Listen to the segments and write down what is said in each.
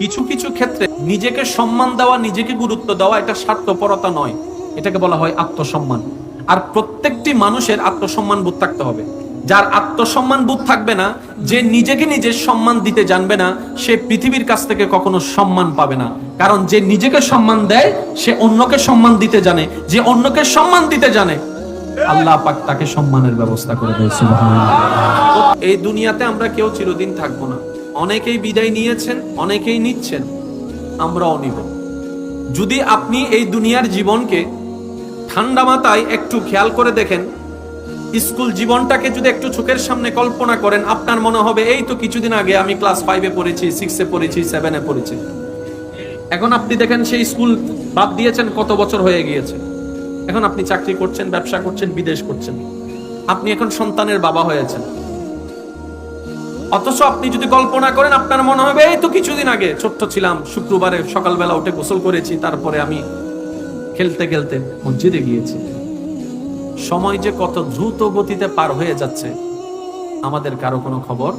কিছু কিছু ক্ষেত্রে নিজেকে সম্মান দেওয়া, নিজেকে গুরুত্ব দেওয়া এটা স্বার্থপরতা নয়। এটাকে বলা হয় আত্মসম্মান। আর প্রত্যেকটি মানুষের আত্মসম্মান বোধ থাকতে হবে। যার আত্মসম্মান বোধ থাকবে না, যে নিজেকে নিজের সম্মান দিতে জানবে না, সে পৃথিবীর কাছ থেকে কখনো সম্মান পাবে না। কারণ যে নিজেকে সম্মান দেয়, সে অন্যকে সম্মান দিতে জানে। যে অন্যকে সম্মান দিতে জানে, আল্লাহ পাক তাকে সম্মানের ব্যবস্থা করে দেয়, সুবহানাল্লাহ। এই দুনিয়াতে আমরা কেউ চিরদিন থাকব না। অনেকেই বিদায় নিয়েছেন, অনেকেই নিচ্ছেন। আমরাও নিব যদি আপনি এই দুনিয়ার জীবনকে ঠান্ডা মাথায় একটু খেয়াল করে দেখেন, স্কুল জীবনটাকে যদি একটু চোখের সামনে কল্পনা করেন, আপনার মনে হবে, এই তো কিছুদিন আগে আমি ক্লাস ফাইভে পড়েছি সিক্সে পড়েছি সেভেনে পড়েছি। এখন আপনি দেখেন, সেই স্কুল বাদ দিয়েছেন, কত বছর হয়ে গিয়েছে। এখন আপনি চাকরি করছেন, ব্যবসা করছেন, বিদেশ করছেন। আপনি এখন সন্তানের বাবা হয়েছেন। অথচ আপনি যদি কল্পনা করেন, আপনার মনে হবে, এই তো কিছুদিন আগে ছোট্ট ছিলাম, শুক্রবারে সকালবেলা উঠে গোসল করেছি, তারপরে আমি খেলতে খেলতে মসজিদে গিয়েছি। সময় যে কত দ্রুত গতিতে পার হয়ে যাচ্ছে, আমাদের কারও কোনো খবর?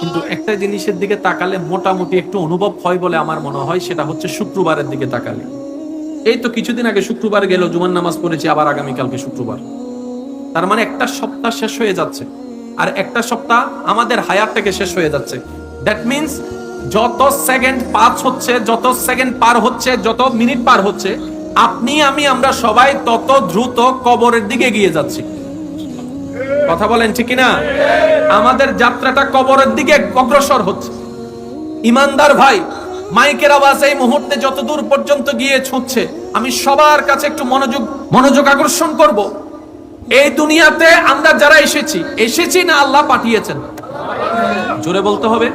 কিন্তু একটা জিনিসের দিকে তাকালে মোটামুটি একটু অনুভব হয় বলে আমার মনে হয়, সেটা হচ্ছে শুক্রবারের দিকে তাকালে। এই তো কিছুদিন আগে শুক্রবার গেল জুমান নামাজ পড়েছি, আবার আগামীকালকে শুক্রবার। তার মানে একটা সপ্তাহ শেষ হয়ে যাচ্ছে। আর একটা সপ্তাহ আমাদের হায়াত থেকে শেষ হয়ে যাচ্ছে। দ্যাট মিন্স যত সেকেন্ড পাস হচ্ছে, যত সেকেন্ড পার হচ্ছে, যত মিনিট পার হচ্ছে, আপনি, আমি, আমরা সবাই তত দ্রুত কবরের দিকে এগিয়ে যাচ্ছি। কথা বলেন ঠিক না আমাদের যাত্রাটা কবরের দিকে অগ্রসর হচ্ছে। ইমানদার ভাই, মাইকের আওয়াজ এই মুহূর্তে যত দূর পর্যন্ত গিয়ে ছুটছে, আমি সবার কাছে একটু মনোযোগ মনোযোগ আকর্ষণ করব। এই দুনিয়াতে আমরা যারা এসেছি এসেছি না আল্লাহ পাঠিয়েছেন। জোরে বলতে হবে?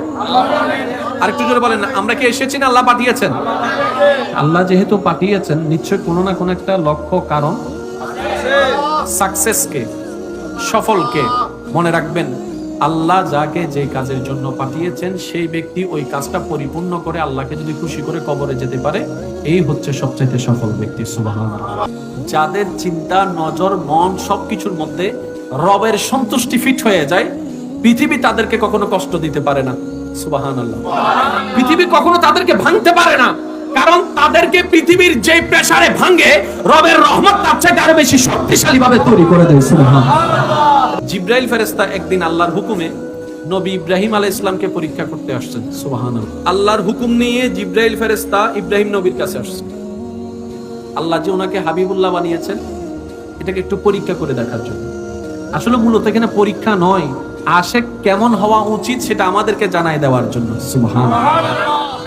আরেকটু জোরে বলেন, আমরা কি এসেছি না আল্লাহ পাঠিয়েছেন? আল্লাহ যেহেতু পাঠিয়েছেন, নিশ্চয় কোনো না কোনো একটা লক্ষ্য, কারণ সাকসেসকে সফলকে মনে রাখবেন। আল্লাহ যাকে যে কাজের জন্য পাঠিয়েছেন, সেই ব্যক্তি ওই কাজটা পরিপূর্ণ করে আল্লাহকে যদি খুশি করে কবরে যেতে পারে, এই হচ্ছে সবচাইতে সফল ব্যক্তি যাদের চিন্তা, নজর, মন সবকিছুর মধ্যে রবের সন্তুষ্টি ফিট হয়ে যায়, পৃথিবী তাদেরকে কখনো কষ্ট দিতে পারে না সুবাহান আল্লাহ পৃথিবী কখনো তাদেরকে ভাঙতে পারে না, কারণ তাদেরকে পৃথিবীর যে প্রেসারে ভাঙে, রবের রহমত তার চাইতে আরও বেশি শক্তিশালী ভাবে তৈরি করে দেয় সুবহান জিব্রাইল ফেরেস্তা একদিন আল্লাহর হুকুমে নবী ইব্রাহিম আলাইহিস ইসলামকে পরীক্ষা করতে আসছেন, সুবহানাল্লাহ। আল্লাহর হুকুম নিয়ে জিব্রাইল ফেরেস্তা ইব্রাহিম নবীর কাছে আসছেন। আল্লাহ যে ওনাকে হাবিবুল্লাহ বানিয়েছেন, এটাকে একটু পরীক্ষা করে দেখার জন্য। আসলে মূলত এখানে পরীক্ষা নয়, আশেক কেমন হওয়া উচিত সেটা আমাদেরকে জানাই দেওয়ার জন্য, সুবহানাল্লাহ।